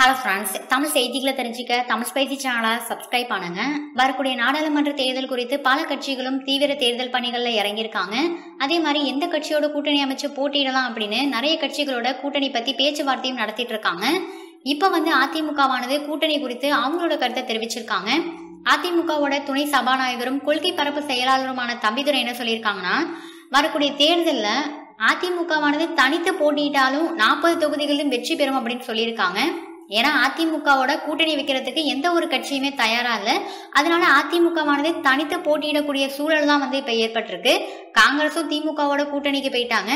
Hello friends Tamil செய்திகளை தெரிஞ்சுக்க Tamil spicy சேனலை சப்ஸ்கிரைப் பண்ணுங்க. வரக்கூடிய நாடாளுமன்ற தேர்தல் குறித்து பல கட்சிகளும் தீவிர தேர்தல் பணிகளில் இறங்கியிருக்காங்க. அதே மாதிரி எந்த கட்சியோட கூட்டணி அமைச்சு போட்டியிடலாம் அப்படின்னு நிறைய கட்சிகளோட கூட்டணி பத்தி பேச்சுவார்த்தையும் நடத்திட்டு இருக்காங்க. இப்போ வந்து அதிமுகவானது கூட்டணி குறித்து அவங்களோட கருத்தை தெரிவிச்சிருக்காங்க. அதிமுகவோட துணை சபாநாயகரும் கொள்கை பரப்பு செயலாளருமான தம்பிதுரை என்ன சொல்லியிருக்காங்கன்னா வரக்கூடிய தேர்தலில் அதிமுகவானது தனித்து போட்டியிட்டாலும் நாற்பது தொகுதிகளிலும் வெற்றி பெறும் அப்படின்னு சொல்லியிருக்காங்க. ஏன்னா அதிமுகவோட கூட்டணி வைக்கிறதுக்கு எந்த ஒரு கட்சியுமே தயாராக இல்லை. அதனால அதிமுகவானது தனித்து போட்டியிடக்கூடிய சூழல் தான் வந்து இப்போ ஏற்பட்டிருக்கு. காங்கிரஸும் திமுகவோட கூட்டணிக்கு போயிட்டாங்க.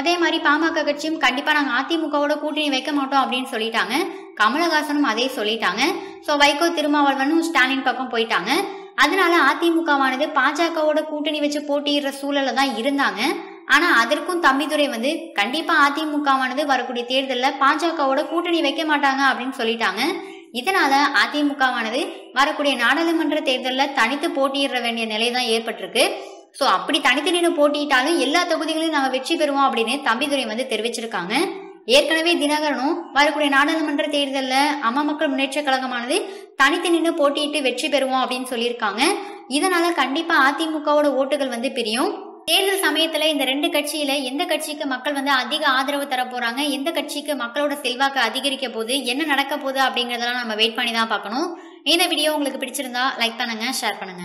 அதே மாதிரி பாமக கட்சியும் கண்டிப்பாக நாங்கள் அதிமுகவோட கூட்டணி வைக்க மாட்டோம் அப்படின்னு சொல்லிட்டாங்க. கமலஹாசனும் அதே சொல்லிட்டாங்க. ஸோ வைகோ திருமாவளவனும் ஸ்டாலின் பக்கம் போயிட்டாங்க. அதனால அதிமுகவானது பாஜகவோட கூட்டணி வச்சு போட்டியிடுற சூழலில் தான் இருந்தாங்க. ஆனா அதற்கும் தம்பிதுரை வந்து கண்டிப்பா அதிமுகவானது வரக்கூடிய தேர்தலில் பாஜகவோட கூட்டணி வைக்க மாட்டாங்க அப்படின்னு சொல்லிட்டாங்க. இதனால அதிமுகவானது வரக்கூடிய நாடாளுமன்ற தேர்தலில் தனித்து போட்டியிட வேண்டிய நிலை தான் ஏற்பட்டிருக்கு. ஸோ அப்படி தனித்து நின்று போட்டியிட்டாலும் எல்லா தொகுதிகளையும் நாங்கள் வெற்றி பெறுவோம் அப்படின்னு தம்பிதுரை வந்து தெரிவிச்சிருக்காங்க. ஏற்கனவே தினகரனும் வரக்கூடிய நாடாளுமன்ற தேர்தலில் அம்மா மக்கள் முன்னேற்ற கழகமானது தனித்து நின்று போட்டியிட்டு வெற்றி பெறுவோம் அப்படின்னு சொல்லியிருக்காங்க. இதனால கண்டிப்பா அதிமுகவோட ஓட்டுகள் வந்து பிரியும். தேர்தல் சமயத்துல இந்த ரெண்டு கட்சியில எந்த கட்சிக்கு மக்கள் வந்து அதிக ஆதரவு தர போறாங்க? எந்த கட்சிக்கு மக்களோட செல்வாக்கு அதிகரிக்க போகுது? என்ன நடக்க போகுது அப்படிங்கறதெல்லாம் நம்ம வெயிட் பண்ணி தான் பார்க்கணும். இந்த வீடியோ உங்களுக்கு பிடிச்சிருந்தா லைக் பண்ணுங்க ஷேர் பண்ணுங்க.